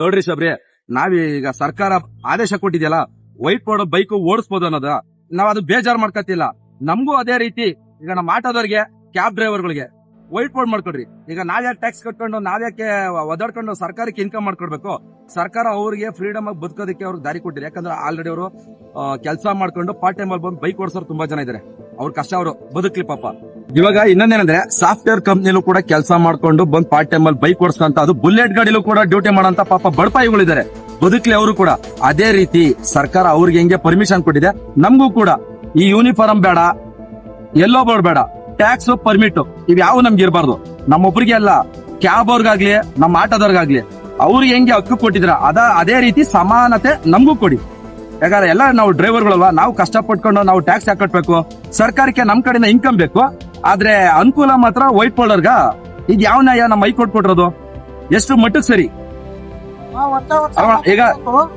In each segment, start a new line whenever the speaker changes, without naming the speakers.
ನೋಡ್ರಿ ಸಾಬ್ರಿ ನಾವೀಗ ಸರ್ಕಾರ ಆದೇಶ ಕೊಟ್ಟಿದ್ಯಲ್ಲ ವೈಟ್ ಬೋರ್ಡ್ ಬೈಕ್ ಓಡಿಸ್ಬೋದು ಅನ್ನೋದ, ನಾವ್ ಅದು ಬೇಜಾರ್ ಮಾಡ್ಕತಿಲ್ಲ. ನಮಗೂ ಅದೇ ರೀತಿ, ಈಗ ನಮ್ಮ ಆಟೋದವ್ರಿಗೆ ಕ್ಯಾಬ್ ಡ್ರೈವರ್ಗಳಿಗೆ ವೈಟ್ ಬೋರ್ಡ್ ಮಾಡ್ಕೊಡ್ರಿ. ಈಗ ನಾವ್ಯಾಕೆ ಟ್ಯಾಕ್ಸ್ ಕಟ್ಕೊಂಡು, ನಾವ್ಯಾಕೆ ಒದಾಡ್ಕೊಂಡು ಸರ್ಕಾರಕ್ಕೆ ಇನ್ಕಮ್ ಮಾಡ್ಕೊಡ್ಬೇಕು, ಸರ್ಕಾರ ಅವ್ರಿಗೆ ಫ್ರೀಡಮ್ ಆಗಿ ಬದುಕೋದಕ್ಕೆ ಅವ್ರಿಗೆ ದಾರಿ ಕೊಟ್ಟಿರಿ ಯಾಕಂದ್ರೆ ಆಲ್ರೆಡಿ ಅವರು ಕೆಲಸ ಮಾಡ್ಕೊಂಡು ಪಾರ್ಟ್ ಟೈಮ್ ಅಲ್ಲಿ ಬಂದು ಬೈಕ್ ಓಡಿಸೋರು ತುಂಬಾ ಜನ ಇದಾರೆ. ಅವ್ರ ಕಷ್ಟ ಅವರು, ಬದುಕ್ಲಿ ಪಾಪ. ಇವಾಗ ಇನ್ನೊಂದೇನಂದ್ರೆ ಸಾಫ್ಟ್ವೇರ್ ಕಂಪ್ನಿಲೂ ಕೂಡ ಕೆಲಸ ಮಾಡ್ಕೊಂಡು ಬಂದ್ ಪಾರ್ಟ್ ಟೈಮ್ ಅಲ್ಲಿ ಬೈಕ್ ಓಡಿಸ್ಕೊಂತ ಅದು ಬುಲೆಟ್ ಗಾಡಿಲೂ ಕೂಡ ಡ್ಯೂಟಿ ಮಾಡಂತ ಪಾಪ ಬಡಪಾಯಿಗಳಿದ್ದಾರೆ. ಬದುಕ್ಲಿ ಅವರು ಕೂಡ. ಅದೇ ರೀತಿ ಸರ್ಕಾರ ಅವ್ರಿಗೆ ಹೆಂಗೆ ಪರ್ಮಿಷನ್ ಕೊಟ್ಟಿದೆ? ನಮಗೂ ಕೂಡ. ಈ ಯೂನಿಫಾರ್ಮ್ ಬೇಡ ಎಲ್ಲೋ ಬೋರ್ಡ್ ಬೇಡ. ಟ್ಯಾಕ್ಸ್ ಪರ್ಮಿಟ್ ಇವ್ ಯಾವ ನಮ್ಗೆ ಇರಬಾರ್ದು. ನಮ್ಮೊಬ್ರಿಗೆ ಅಲ್ಲ ಕ್ಯಾಬ್ ಅವ್ರಿಗಾಗ್ಲಿ, ನಮ್ಮ ಆಟೋದವ್ರಿಗಾಗ್ಲಿ. ಅವ್ರಿಗೆ ಹೆಂಗೆ ಹಕ್ಕು ಕೊಟ್ಟಿದ್ರ ಅದ, ಅದೇ ರೀತಿ ಸಮಾನತೆ ನಮಗೂ ಕೊಡಿ. ಯಾಕಂದ್ರೆ ಎಲ್ಲ ನಾವು ಡ್ರೈವರ್ಗಳಲ್ವಾ ನಾವು ಕಷ್ಟಪಟ್ಕೊಂಡು ನಾವು ಟ್ಯಾಕ್ಸ್ ಹಾಕಟ್ಬೇಕು ಸರ್ಕಾರಕ್ಕೆ ನಮ್ ಕಡೆಯಿಂದ ಇನ್ಕಮ್ ಬೇಕು. ಆದ್ರೆ ಅನುಕೂಲ ಮಾತ್ರ ವೈಟ್ ಪೌಡರ್ಗ ಇದು ಯಾವ ನ್ಯಾಯ ನಮ್ಮ ಹೈಕೋರ್ಟ್ ಕೊಟ್ಟಿರೋದು? ಎಷ್ಟು ಮಟ್ಟಕ್ಕೆ ಸರಿ? ಈಗ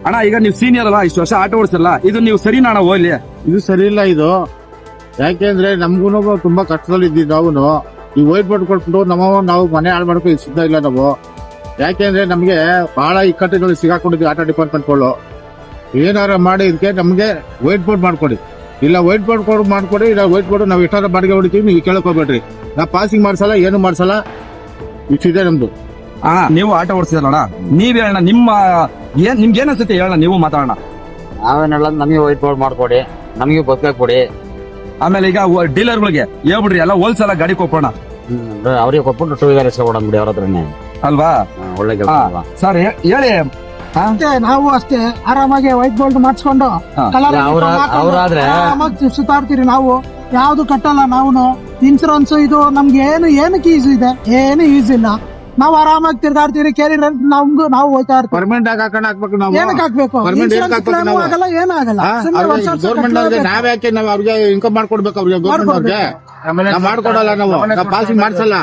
ಅಣ್ಣ ಈಗ ನೀವು ಸೀನಿಯರ್ ಅಲ್ಲ ಇಷ್ಟು ವರ್ಷ ಆಟ ಓಡಿಸಲ್ಲ ಇದು ನೀವು ಸರಿನಾ ಅಣ್ಣ ಹೋಗ್ಲಿ.
ಇದು ಸರಿ ಇಲ್ಲ ಇದು. ಯಾಕೆಂದ್ರೆ ನಮ್ಗೂ ತುಂಬಾ ಕಷ್ಟದಲ್ಲಿ ಇದ್ದೀವಿ ನಾವು ಈ ವೈಟ್ ಬೋರ್ಡ್ ಕೊಟ್ಬಿಟ್ಟು ನಮ್ಮ ನಾವು ಮನೆ ಹಾಳು ಮಾಡ್ಕೊಂಡು ಸಿದ್ಧ ಇಲ್ಲ ನಾವು. ಯಾಕೆಂದ್ರೆ ನಮ್ಗೆ ಬಹಳ ಇಕ್ಕಟ್ಟುಗಳು ಸಿಗಾಕೊಂಡಿದ್ವಿ ಆಟ ಡಿಪಾರ್ಟ್ಮೆಂಟ್ಗಳು. ಏನಾರ ಮಾಡಿ ಇದಕ್ಕೆ ನಮ್ಗೆ ವೈಟ್ ಬೋರ್ಡ್ ಮಾಡ್ಕೊಡಿ. ಇಲ್ಲ ವೈಟ್ ಬೋರ್ಡ್ ಕೊಡ್ ಮಾಡ್ಕೊಡಿ ಇಲ್ಲ ವೈಟ್ ಬೋರ್ಡ್ ನಾವು ಎಷ್ಟಾರ ಬಾಡಿಗೆ ಹೊಡಿತೀವಿ ನೀವು ಕೇಳಕ್ ಹೋಗ್ಬೇಡ್ರಿ. ನಾ ಪಾಸಿಂಗ್ ಮಾಡ್ಸಲ್ಲ ಏನು ಮಾಡ್ಸಲ್ಲ? ಇಷ್ಟಿದೆ ನಮ್ದು.
ಹಾ ನೀವು ಆಟ ಓಡಿಸಿದಲ್ಲ ನೀವ್ ಹೇಳೋಣ ನಿಮ್ಮ ಏನ್ ನಿಮ್ಗೆ ಏನ್ ಅನ್ಸುತ್ತೆ ಹೇಳೋಣ ನೀವು ಮಾತಾಡೋಣ.
ನಾವೇನೆಲ್ಲ ನಮಗೆ ವೈಟ್ ಬೋರ್ಡ್ ಮಾಡ್ಕೊಡಿ. ನಮಗೆ ಬದುಕಕ್ ಕೊಡಿ
ಆಮೇಲೆ ಈಗ ಡೀಲರ್ಗಳಿಗೆ ಹೇಳ್ಬಿಡ್ರಿ ಎಲ್ಲ ಹೋಲ್ಸೇಲ್ ಗಾಡಿ ಕೊಪ್ಪೋಣ
ಅವ್ರಿಗೆ ಕೊಟ್ಬಿಟ್ಟು ಟೂ ವೀಲರ್ ಇಸ್ಕೊಬಿಡೋಣ ಬಿಡಿ ಅವ್ರ ಹತ್ರನೇ.
ಅಲ್ವಾ?
ಒಳ್ಳೆ
ಸರ್ ಹೇಳಿ
ಅಷ್ಟೇ ನಾವು ಅಷ್ಟೇ ಆರಾಮಾಗಿ ವೈಟ್ ಬೋಲ್ಡ್ ಮಾಡಿಸ್ಕೊಂಡು
ಹಾ.
ಕಲರ್
ಅವ್ರ- ಅವ್ರಾದ್ರೆ-
ಆರಾಮಾಗಿ ಸುತ್ತಾಡ್ತೀರಿ ನಾವು. ಯಾವ್ದು ಕಟ್ಟಲ್ಲ ನಾವು ಇನ್ಸೂರೆನ್ಸ್ ಇದು ನಮ್ಗೆ ಏನು ಏನಕ್ಕೆ ಈಸ್ ಇದೆ? ಏನು ಈಸ್ ಇಲ್ಲ. ನಾವು ಆರಾಮಾಗಿ ತಿರ್ಗಾಡ್ತೀರಿ ಕೇರಿ ನಮ್ಗೂ ನಾವು ಹೋಯ್ತಾ ಇರ್ತೀವಿ.
ಪರ್ಮನೆಂಟ್ ಆಗಿ ಹಾಕೊಂಡು ಹಾಕ್ಬೇಕು ನಾವು.
ಏನಕ್ಕೆ ಹಾಕ್ಬೇಕು?
Permanent ಏನಕ್ಕೆ ಹಾಕ್ಬೇಕು ನಾವು?
ಆಗಲ್ಲ ಏನು ಆಗಲ್ಲ. ಸುಮ್ನೆ ವರ್ಷ ವರ್ಷ
ಗೌರ್ಮೆಂಟ್ ಅವ್ರಿಗೆ
ಕಟ್ಲೇಬೇಕು.
ನಾವ್ ಯಾಕೆ ನಾವ್ ಅವ್ರಿಗೆ ಇನ್ಕಮ್ ಮಾಡ್ಕೊಡ್ಬೇಕು ಅವ್ರಿಗೆ? ಗೌರ್ಮೆಂಟ್ ಅವ್ರಿಗೆ? ನಾವ್ ಮಾಡ್ಕೊಡಲ್ಲ ನಾವು. ನಾವ್ ಪಾಸಿಂಗ್ ಮಾಡ್ಸಲ್ಲ.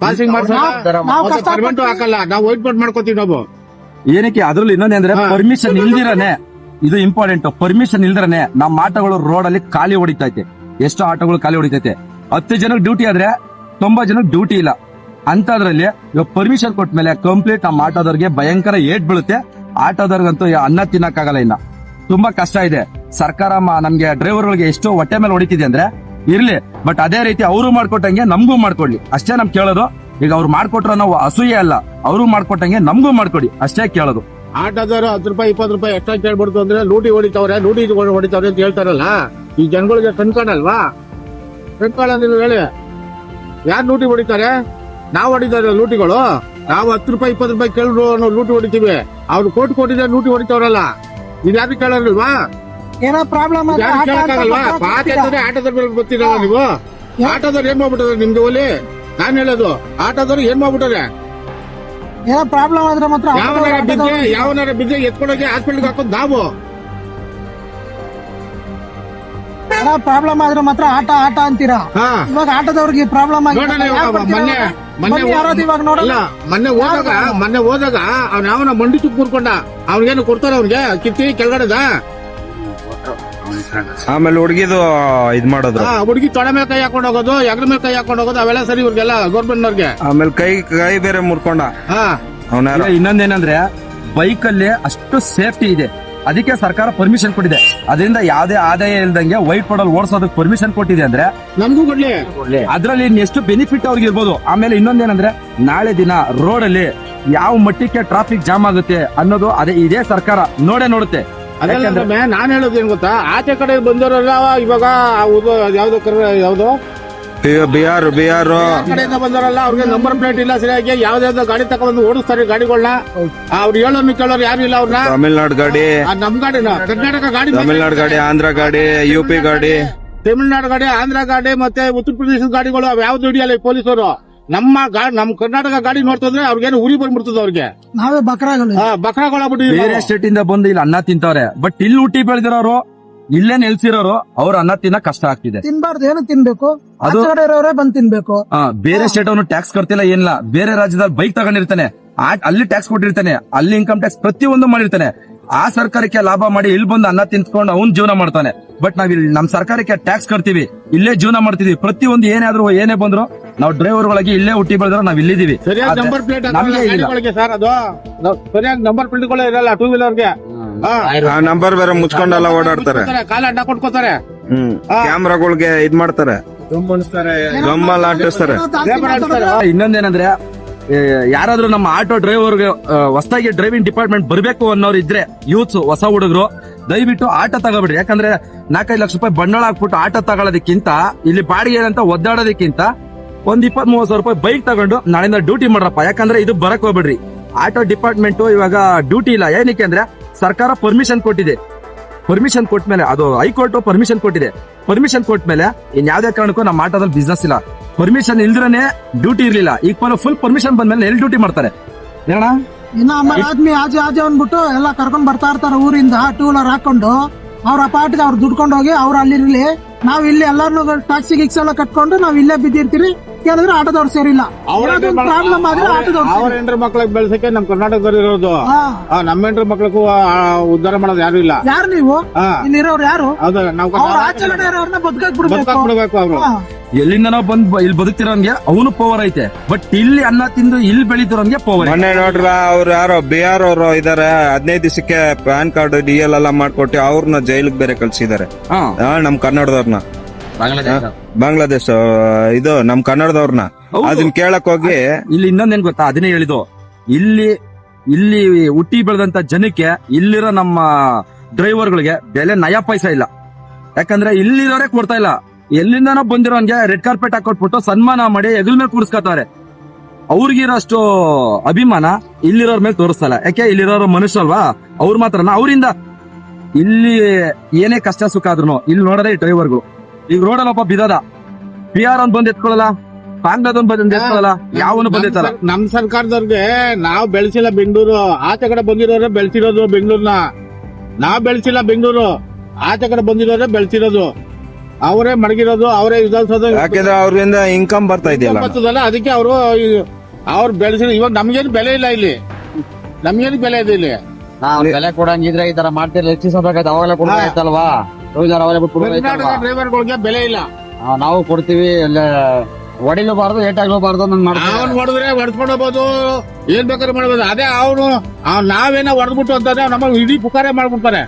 ಪಾಸಿಂಗ್ ಮಾಡ್ಸಲ್ಲ.
ನಾವು ಕಷ್ಟಪಟ್ಟು-
ಹಾಕಲ್ಲ. ನಾವು ವೈಟ್ ಬೋರ್ಡ್ ಮಾಡ್ಕೋತೀವಿ ನಾವು.
ಏನಕ್ಕೆ ಅದ್ರಲ್ಲಿ ಇನ್ನೊಂದೇಂದ್ರೆ. ಪರ್ಮಿಷನ್ ಇಲ್ದಿರನೆ ಇದು ಇಂಪಾರ್ಟೆಂಟ್ ಪರ್ಮಿಷನ್ ಇಲ್ದಿರನೆ ನಮ್ಮ ಆಟೋಗಳು ರೋಡ್ ಅಲ್ಲಿ ಖಾಲಿ ಹೊಡಿತೈತೆ. ಎಷ್ಟು ಆಟೋಗಳು ಖಾಲಿ ಹೊಡಿತೈತೆ. ಹತ್ತು ಜನಕ್ಕೆ ಡ್ಯೂಟಿ ಆದ್ರೆ ತುಂಬಾ ಜನಕ್ಕೆ ಡ್ಯೂಟಿ ಇಲ್ಲ. ಅಂತದ್ರಲ್ಲಿ ಇವಾಗ ಪರ್ಮಿಷನ್ ಕೊಟ್ಮೇಲೆ ಕಂಪ್ಲೀಟ್ ನಮ್ಮ ಆಟೋದವ್ರಿಗೆ ಭಯಂಕರ ಏಟ್ ಬೀಳುತ್ತೆ. ಆಟೋದವ್ರಿಗಂತೂ ಅನ್ನ ತಿನ್ನಕ್ಕಾಗಲ್ಲ ಇನ್ನ. ತುಂಬಾ ಕಷ್ಟ ಇದೆ. ಸರ್ಕಾರ ನಮ್ಗೆ ಡ್ರೈವರ್ಗಳಿಗೆ ಎಷ್ಟು ಹೊಟ್ಟೆ ಮೇಲೆ ಹೊಡಿತಿದೆ ಅಂದ್ರೆ ಇರ್ಲಿ. ಬಟ್ ಅದೇ ರೀತಿ ಅವರು ಮಾಡ್ಕೊಟ್ಟಂಗೆ ನಮಗೂ ಮಾಡ್ಕೊಡ್ಲಿ. ಅಷ್ಟೇ ನಮ್ ಕೇಳೋದು. ಈಗ ಅವ್ರು ಮಾಡ್ಕೊಟ್ರ ನಾವು ಅಸೂಯೆ ಅಲ್ಲ. ಅವರು ಮಾಡ್ಕೊಟ್ಟಂಗೆ ನಮಗೂ ಮಾಡ್ಕೊಡಿ. ಅಷ್ಟೇ ಕೇಳೋದು.
ಆಟೋದವರು ಹತ್ತು ರೂಪಾಯಿ ಇಪ್ಪತ್ತು ರೂಪಾಯಿ ಎಕ್ಸ್ಟ್ರಾ ಕೇಳ್ಬಿಡ್ತು ಅಂದ್ರೆ ಲೂಟಿ ಹೊಡಿತಾವ್ರೆ ಲೂಟಿ ಹೊಡಿತಾವ್ರೆ ಅಂತ ಹೇಳ್ತಾರಲ್ಲ? ಈ ಜನಗಳಿಗೆ ಕಣ್ಕಾಣಲ್ವಾ? ನೀವು ಹೇಳಿ. ಯಾರು ಲೂಟಿ ಹೊಡಿತಾರೆ? ನಾವು ಹೊಡಿತಾರೆ ಲೂಟಿಗಳು. ನಾವು ಹತ್ತು ರೂಪಾಯಿ ಇಪ್ಪತ್ತು ರೂಪಾಯಿ ಕೇಳಿದ್ರು ನಾವು ಲೂಟಿ ಹೊಡಿತೀವಿ. ಅವ್ರು ಕೋಟ್ ಕೊಟ್ಟಿದ್ರೆ ಲೂಟಿ ಹೊಡಿತಾವ್ರಲ್ಲ. ಇದು ಯಾರು ಕೇಳಲ್ವಾ
ಏನೋ ಪ್ರಾಬ್ಲಮ್
ಯಾರು ಕೇಳಕ್ಕಾಗಲ್ವಾ? ಆಟೋದ್ರೆ ಆಟೋದ್ರ ಮೇಲೆ ಗೊತ್ತಿರಲ್ಲ ನೀವು. ಆಟೋದವ್ರು ಏನ್ ಮಾಡ್ಬಿಟ್ಟಿದ್ರೆ ನಿಮ್ದು ಓಲಿ ನಾನ್ ಹೇಳೋದು ಆಟೋದವ್ರು ಏನ್ ಮಾಡ್ಬಿಟ್ಟಾರೆ?
ಏನೋ ಪ್ರಾಬ್ಲಮ್ ಆದ್ರೆ ಮಾತ್ರ
ಯಾವನಾರ ಬಿದ್ದೆ ಯಾವನಾರ ಬಿದ್ದೆ ಎತ್ಕೊಂಡೋಗಿ ಹಾಸ್ಪಿಟಲ್ಗೆ ಹಾಕೋದು ನಾವು.
ಏನೋ ಪ್ರಾಬ್ಲಮ್ ಆದ್ರೆ ಮಾತ್ರ ಆಟ ಆಟ ಅಂತೀರಾ?
ಹಾ.
ಇವಾಗ ಆಟೋದವ್ರಿಗೆ ಪ್ರಾಬ್ಲಮ್
ನೋಡೋಣ ಇವಾಗ ಮೊನ್ನೆ ಮೊನ್ನೆ
ಯಾರಾದ್ರು ಇವಾಗ ನೋಡೋಣ.
ಅಲ್ಲ ಮೊನ್ನೆ ಹೋದಾಗ ಮೊನ್ನೆ ಹೋದಾಗ ಅವ್ನ ಯಾವನ ಮಂಡಿ ಚುಕ್ ಮುರ್ಕೊಂಡ. ಅವ್ನಿಗೇನು ಕೊಡ್ತಾರ ಅವ್ನಿಗೆ? ಕಿತ್ತಿ ಕೆಳಗಡೆದ?
ಆಮೇಲೆ ಹುಡುಗಿದು ಇದ್ ಮಾಡೋದು
ಆ ಹುಡುಗಿ ತೊಡೆ ಮೇಲೆ ಕೈ ಹಾಕೊಂಡು ಹೋಗೋದು ಎಗ್ರ ಮೇಲೆ ಕೈ ಹಾಕೊಂಡು ಹೋಗೋದು ಅವೆಲ್ಲ ಸರಿ ಇವ್ರಿಗೆಲ್ಲ ಗೌರ್ಮೆಂಟ್ ನವ್ರಿಗೆ.
ಆಮೇಲೆ ಕೈ ಕೈ ಬೇರೆ ಮುರ್ಕೊಂಡ.
ಇನ್ನೊಂದೇನಂದ್ರೆ ಬೈಕ್ ಅಲ್ಲಿ ಅಷ್ಟು ಸೇಫ್ಟಿ ಇದೆ. ಅದಕ್ಕೆ ಸರ್ಕಾರ ಪರ್ಮಿಷನ್ ಕೊಟ್ಟಿದೆ. ಅದರಿಂದ ಯಾವ್ದೇ ಆದಾಯ ಇಲ್ದಂಗೆ ವೈಟ್ ಪಡಲ್ ಓಡಿಸೋದಕ್ಕೆ ಪರ್ಮಿಷನ್ ಕೊಟ್ಟಿದೆ ಅಂದ್ರೆ
ನಮಗೂ ಕೊಡ್ಲಿ.
ಅದ್ರಲ್ಲಿ ಇನ್ನು ಎಷ್ಟು ಬೆನಿಫಿಟ್ ಅವ್ರಿಗೆ ಇರ್ಬೋದು. ಆಮೇಲೆ ಇನ್ನೊಂದೇನಂದ್ರೆ ನಾಳೆ ದಿನ ರೋಡ್ ಅಲ್ಲಿ ಯಾವ ಮಟ್ಟಕ್ಕೆ ಟ್ರಾಫಿಕ್ ಜಾಮ್ ಆಗುತ್ತೆ ಅನ್ನೋದು ಅದೇ ಇದೇ ಸರ್ಕಾರ ನೋಡೇ ನೋಡುತ್ತೆ.
ನಾನ್ ಹೇಳೋದು ಏನ್ ಗೊತ್ತಾ? ಆಚೆ ಕಡೆ ಬಂದವರೆಲ್ಲ ಇವಾಗ ಯಾವ್ದು ಕರ ಯಾವ್ದು?
ಬಿಹಾರ್ ಬಿಹಾರ್.
ಕಡೆಯಿಂದ ಬಂದವರಲ್ಲ ಅವ್ರಿಗೆ ನಂಬರ್ ಪ್ಲೇಟ್ ಇಲ್ಲ ಸರಿಯಾಗಿ ಯಾವ್ದಾವ್ದು ಗಾಡಿ ತಗೊಂಡು ಓಡಿಸ್ತಾರೆ ಗಾಡಿಗಳನ್ನ ಅವ್ರು ಹೇಳೋನು ಕೇಳೋರು ಯಾರು ಇಲ್ಲ ಅವ್ರನ್ನ.
ತಮಿಳ್ನಾಡು ಗಾಡಿ.
ಆ, ನಮ್ ಗಾಡಿನ ಕರ್ನಾಟಕ ಗಾಡಿ
ತಮಿಳ್ನಾಡು ಗಾಡಿ ಆಂಧ್ರ ಗಾಡಿ ಯುಪಿ ಗಾಡಿ.
ತಮಿಳ್ನಾಡು ಗಾಡಿ ಆಂಧ್ರ ಗಾಡಿ ಮತ್ತೆ ಉತ್ತರ ಪ್ರದೇಶದ ಗಾಡಿಗಳು ಅವ್ ಯಾವ್ದು ಹಿಡಿಯಲ್ಲ ಪೊಲೀಸರು. ನಮ್ಮ ಗಾಡಿ ನಮ್ ಕರ್ನಾಟಕ ಗಾಡಿ ನೋಡ್ತಂದ್ರೆ ಅವ್ರಿಗೇನು ಉರಿ ಬಂದ್ಬಿಡ್ತದ ಅವ್ರಿಗೆ.
ನಾವೇ ಬಕ್ರಾಗಳು
ಬಕ್ರಾಗಳಾಗ್ಬಿಟ್ಟು
ಬೇರೆ ಸ್ಟೇಟ್ ಇಂದ ಬಂದು ಇಲ್ಲಿ ಅನ್ನ ತಿಂತವ್ರೆ. ಬಟ್ ಇಲ್ಲಿ ಹುಟ್ಟಿ ಬೆಳೆದಿರೋರು ಇಲ್ಲೇ ನೆಲ್ಸಿರೋರು ಅವ್ರ ಅನ್ನ ತಿನ್ನ ಕಷ್ಟ ಆಗ್ತಿದೆ.
ತಿನ್ಬಾರ್ದು ಏನು ತಿನ್ಬೇಕು?
ಅದು-
ಆಚೆ ಕಡೆ ಇರೋರೇ ಬಂದ್ ತಿನ್ಬೇಕು.
ಆ, ಬೇರೆ ಸ್ಟೇಟ್ ಅವನು ಟ್ಯಾಕ್ಸ್ ಕಟ್ತಿಲ್ಲ ಏನಿಲ್ಲ. ಬೇರೆ ರಾಜ್ಯದಲ್ಲಿ ಬೈಕ್ ತಗೊಂಡಿರ್ತಾನೆ. ಆ- ಅಲ್ಲಿ ಟ್ಯಾಕ್ಸ್ ಕೊಟ್ಟಿರ್ತಾನೆ. ಅಲ್ಲಿ ಇನ್ಕಮ್ ಟ್ಯಾಕ್ಸ್ ಪ್ರತಿಯೊಂದು ಮಾಡಿರ್ತಾನೆ. ಆ ಸರ್ಕಾರಕ್ಕೆ ಲಾಭ ಮಾಡಿ ಇಲ್ಲಿ ಬಂದು ಅನ್ನ ತಿನ್ಸ್ಕೊಂಡು ಅವ್ನ್ ಜೀವನ ಮಾಡ್ತಾನೆ. ಬಟ್ ನಾವ್ ಇಲ್ಲಿ ನಮ್ ಸರ್ಕಾರಕ್ಕೆ ಟ್ಯಾಕ್ಸ್ ಕಟ್ತೀವಿ. ಇಲ್ಲೇ ಜೀವನ ಮಾಡ್ತಿದೀವಿ. ಒಂದು ಏನಾದ್ರು ಏನೇ ಬಂದ್ರು ನಾವು ಒಳಗೆ ಇಲ್ಲೇ ಹುಟ್ಟಿ ಬೆಳೆದ್ರೆ ನಾವ್ ಇಲ್ಲಿದೀವಿ
ಸರಿಯಾಗಿ ನಂಬರ್ ಪ್ಲೇಟ್
ನಮ್ಗೆ ಇಲ್ಲ.
ಸರ್ ಅದು? ಸರಿಯಾಗಿ ನಂಬರ್ ಪ್ಲೇಟ್ಗಳೇ ಇರಲ್ಲ ಟೂ ವೀಲರ್ಗೆ
ಆ ನಂಬರ್ ಬೇರೆ ಮುಚ್ಕೊಂಡೆಲ್ಲ ಓಡಾಡ್ತಾರೆ.
ಕಾಲ ಅಡ್ಡ ಕೊಟ್ಕೋತಾರೆ.
ಹ್ಮ್. ಕ್ಯಾಮ್ರಾಗಳಿಗೆ ಇದ್ ಮಾಡ್ತಾರೆ. ಗಮ್ಮಲ್ ಅಂಟಿಸ್ತಾರೆ
ಇನ್ನೊಂದೇನಂದ್ರೆ ಯಾರಾದ್ರೂ ನಮ್ಮ ಆಟೋ ಡ್ರೈವರ್ಗೆ ಹೊಸದಾಗಿ ಡ್ರೈವಿಂಗ್ ಡಿಪಾರ್ಟ್ಮೆಂಟ್ ಬರಬೇಕು ಅನ್ನೋರು ಇದ್ರೆ ಯೂತ್ಸ್ ಹೊಸ ಹುಡುಗರು, ದಯವಿಟ್ಟು ಆಟೋ ತಗೋಬಿಡ್ರಿ ಯಾಕಂದ್ರೆ ನಾಲ್ಕೈದು ಲಕ್ಷ ರೂಪಾಯಿ ಬಂಡವಾಳ ಹಾಕ್ಬಿಟ್ಟು ಆಟೋ ತಗೊಳ್ಳೋದಕ್ಕಿಂತ ಇಲ್ಲಿ ಬಾಡಿಗೆ ಅಂತ ಒದ್ದಾಡೋದಕ್ಕಿಂತ ಒಂದ್ ಇಪ್ಪತ್ ಮೂವತ್ ಸಾವಿರ ರೂಪಾಯಿ ಬೈಕ್ ತಗೊಂಡು ನಾಳೆಯಿಂದ ಡ್ಯೂಟಿ ಮಾಡ್ರಪ್ಪ. ಯಾಕಂದ್ರೆ ಇದು ಬರಕ್ ಹೋಗ್ಬಿಡ್ರಿ. ಆಟೋ ಡಿಪಾರ್ಟ್ಮೆಂಟ್ ಇವಾಗ ಡ್ಯೂಟಿ ಇಲ್ಲ. ಏನಕ್ಕೆ ಅಂದ್ರೆ ಸರ್ಕಾರ ಪರ್ಮಿಷನ್ ಕೊಟ್ಟಿದೆ. ಪರ್ಮಿಷನ್ ಕೊಟ್ಮೇಲೆ ಅದು ಹೈಕೋರ್ಟ್ ಪರ್ಮಿಷನ್ ಕೊಟ್ಟಿದೆ ಪರ್ಮಿಷನ್ ಕೊಟ್ಮೇಲೆ ಇನ್ ಯಾವ್ದೇ ಕಾರಣಕ್ಕೂ ನಮ್ಮ ಆಟೋದಲ್ಲಿ ಬಿಸ್ನೆಸ್ ಇಲ್ಲ. ಪರ್ಮಿಷನ್ ಇಲ್ದ್ರೇನೆ ಡ್ಯೂಟಿ ಇರ್ಲಿಲ್ಲ. ಈಗ ಫುಲ್ ಪರ್ಮಿಷನ್ ಬಂದ್ಮೇಲೆ ಎಲ್ಲಿ ಡ್ಯೂಟಿ ಮಾಡ್ತಾರೆ.
ಇನ್ನ ಆದ್ಮಿ ಆಜೆ ಆಜೆ ಅಂದ್ಬಿಟ್ಟು ಎಲ್ಲ ಕರ್ಕೊಂಡ್ ಬರ್ತಾ ಇರ್ತಾರೆ ಊರಿಂದ ಟೂ ವೀಲರ್ ಹಾಕೊಂಡು. ಅವ್ರ ಪಾಟಿಗೆ ಅವ್ರು ದುಡ್ಕೊಂಡು ಹೋಗಿ ಅವ್ರು ಅಲ್ಲಿರ್ಲಿ. ನಾವ್ ಇಲ್ಲಿ ಎಲ್ಲಾರು ಟ್ಯಾಕ್ಸಿ ಗಿಕ್ಸ್ ಎಲ್ಲ ಕಟ್ಕೊಂಡು ನಾವ್ ಇಲ್ಲೇ ಬಿದ್ದಿರ್ತೀವಿ ಕೇಳಿದ್ರೆ ಆಟೋದವ್ರು ಸೇರಿಲ್ಲ ಪ್ರಾಬ್ಲಮ್ ಆದ್ರೆ ಆಟೋದವ್ರು
ಅವ್ರ ಹೆಂಡ್ರ ಮಕ್ಳಿಗೆ ಬೆಳ್ಸಕ್ಕೆ ನಮ್ ಕರ್ನಾಟಕದಲ್ಲಿ ಇರೋದು.
ಹಾ.
ಆ, ನಮ್ಮ ಹೆಂಡ್ರ ಮಕ್ಳಿಗೂ ಆ, ಉದ್ಧಾರ ಮಾಡೋದು ಯಾರು ಇಲ್ಲ.
ಯಾರು ನೀವು?
ಹಾ.
ಇಲ್ಲಿರೋರು ಯಾರು?
ಹೌದು ನಾವು
ಅವ್ರ ಆಚರಣೆ ಇರೋರ್ನ ಬದುಕಕ್ ಬಿಡ್ಬೇಕು
ಬದುಕಾಕ್ ಬಿಡ್ಬೇಕು ಅವ್ರು.
ಹಾ.
ಎಲ್ಲಿಂದನೋ ಬಂದ್ ಬ- ಇಲ್ಲಿ ಬದುಕ್ತಿರೋನ್ಗೆ ಅವನು ಪವರ್ ಐತೆ. ಬಟ್ ಇಲ್ಲಿ ಅನ್ನ ತಿಂದು ಇಲ್ಲಿ ಬೆಳಿತಿರೋನ್ಗೆ ಪವರ್
ಮೊನ್ನೆ ನೋಡ್ರ ಅವ್ರು ಯಾರೋ ಬಿಹಾರ್ ಅವರು ಇದಾರೆ ಹದಿನೈದು ದಿವಸಕ್ಕೆ ಪ್ಯಾನ್ ಕಾರ್ಡ್ ಡಿ ಎಲ್ ಎಲ್ಲ ಮಾಡ್ಕೊಟ್ಟು ಅವ್ರನ್ನ ಜೈಲಿಗೆ ಬೇರೆ ಕಳ್ಸಿದ್ದಾರೆ.
ಹಾ.
ಆ, ನಮ್ ಕನ್ನಡದವ್ರನ್ನ
ಬಾಂಗ್ಲಾದೇಶ.
ಬಾಂಗ್ಲಾದೇಶ ಇದು ನಮ್ ಕನ್ನಡದವ್ರನ್ನ. ಅದನ್ನ ಕೇಳಕ್ ಹೋಗಿ
ಇಲ್ಲಿ ಇನ್ನೊಂದೇನ್ ಗೊತ್ತಾ? ಅದನ್ನೇ ಹೇಳಿದ್ದು. ಇಲ್ಲಿ ಇಲ್ಲಿ ಹುಟ್ಟಿ ಬೆಳೆದಂತ ಜನಕ್ಕೆ ಇಲ್ಲಿರೋ ನಮ್ಮ ಡ್ರೈವರ್ಗಳಿಗೆ ಬೆಲೆ ನಯ ಪೈಸ ಇಲ್ಲ. ಯಾಕಂದ್ರೆ ಇಲ್ಲಿರೋರೆ ಕೊಡ್ತಾ ಇಲ್ಲ. ಎಲ್ಲಿಂದನೋ ಬಂದಿರೋನ್ಗೆ ರೆಡ್ ಕಾರ್ಪೆಟ್ ಹಾಕೊಟ್ಬಿಟ್ಟು ಸನ್ಮಾನ ಮಾಡಿ ಹೆಗಲ್ ಮೇಲೆ ಕೂರಿಸ್ಕೊತಾರೆ ಅವ್ರಿಗಿರೋಷ್ಟು ಅಭಿಮಾನ ಇಲ್ಲಿರೋರ್ ಮೇಲೆ ತೋರಿಸ್ತಲ್ಲ. ಯಾಕೆ? ಇಲ್ಲಿರೋರು ಮನುಷ್ಯಲ್ವಾ ಅಲ್ವಾ? ಅವ್ರ ಮಾತ್ರನ? ಅವರಿಂದ ಇಲ್ಲಿ ಏನೇ ಕಷ್ಟ ಸುಖ ಆದ್ರೂ ಇಲ್ಲಿ ನೋಡೋದೇ ಡ್ರೈವರ್ಗಳು. ಈಗ ರೋಡಲ್ಲಿ ಒಬ್ಬ ಬಿದದ ಪಿ ಆರ್ ಒಂದ್ ಬಂದ್ ಎತ್ಕೊಳ್ಳಲ್ಲ ಬಾಂಗ್ಲಾದೊಂದ್ ಬಂದ್ ಎತ್ಕೊಳ್ಳಲ್ಲ ಯಾವನು ಬಂದ
ನಮ್ ಸರ್ಕಾರದವ್ರಿಗೆ ನಾವ್ ಬೆಳೆಸಿಲ್ಲ ಬೆಂಗಳೂರು. ಆಚೆ ಕಡೆ ಬಂದಿರೋರೆ ಬೆಳಸಿರೋದು ಬೆಂಗಳೂರ್ನ. ನಾವ್ ಬೆಳೆಸಿಲ್ಲ ಬೆಂಗಳೂರು. ಆಚೆ ಕಡೆ ಬಂದಿರೋರೆ ಬೆಳಸಿರೋದು. ಅವರೇ ಮಡಗಿರೋದು ಅವರೇ ವಿಧಾನಸೌಧ
ಯಾಕೆಂದ್ರೆ ಅವ್ರಿಂದ ಇನ್ಕಮ್ ಬರ್ತಾ ಇದೆಯಲ್ಲ.
ಬರ್ತದಲ್ಲ ಅದಕ್ಕೆ ಅವರು ಅವ್ರು ಬೆಳೆಸಿರೋ ಇವಾಗ ನಮ್ಗೇನು ಬೆಲೆ ಇಲ್ಲ ಇಲ್ಲಿ. ನಮ್ಗೇನು ಬೆಲೆ ಇದೆ ಇಲ್ಲಿ.
ನಾವ್ ಬೆಲೆ ಕೊಡಂಗಿದ್ರೆ ಈ ತರ ಮಾಡ್ತಿರ್ಲಿ ಹೆಚ್ಚಿಸಬೇಕಾಯ್ತು ಅವಾಗಲೇ ಕೊಡ್ಬೇಕಾಯ್ತಲ್ವಾ? ಅವಾಗಲೇ ಬಿಟ್ಟು
ಕರ್ನಾಟಕ ಡ್ರೈವರ್ಗಳಿಗೆ ಬೆಲೆ ಇಲ್ಲ.
ನಾವು ಕೊಡ್ತೀವಿ ಇಲ್ಲ ಹೊಡಿಲೂಬಾರ್ದು ಏಟಾಗ್ಲೂಬಾರ್ದು ಬಾರದು ಮಾಡ್ತೀವಿ.
ಅವನ್ ಹೊಡೆದ್ರೆ ಹೊಡೆದ್ಕೊಂಡು ಹೋಗ್ಬೋದು ಏನ್ ಬೇಕಾದ್ರೆ ಮಾಡ್ಬೋದು. ಅದೇ ಅವನು ನಾವೇನೋ ಹೊಡೆದ್ಬಿಟ್ಟು ಅಂತಂದ್ರೆ ನಮ್ಮ ಇಡೀ ಪುಕಾರೆ ಮಾಡ್ಬಿಡ್ತಾರೆ.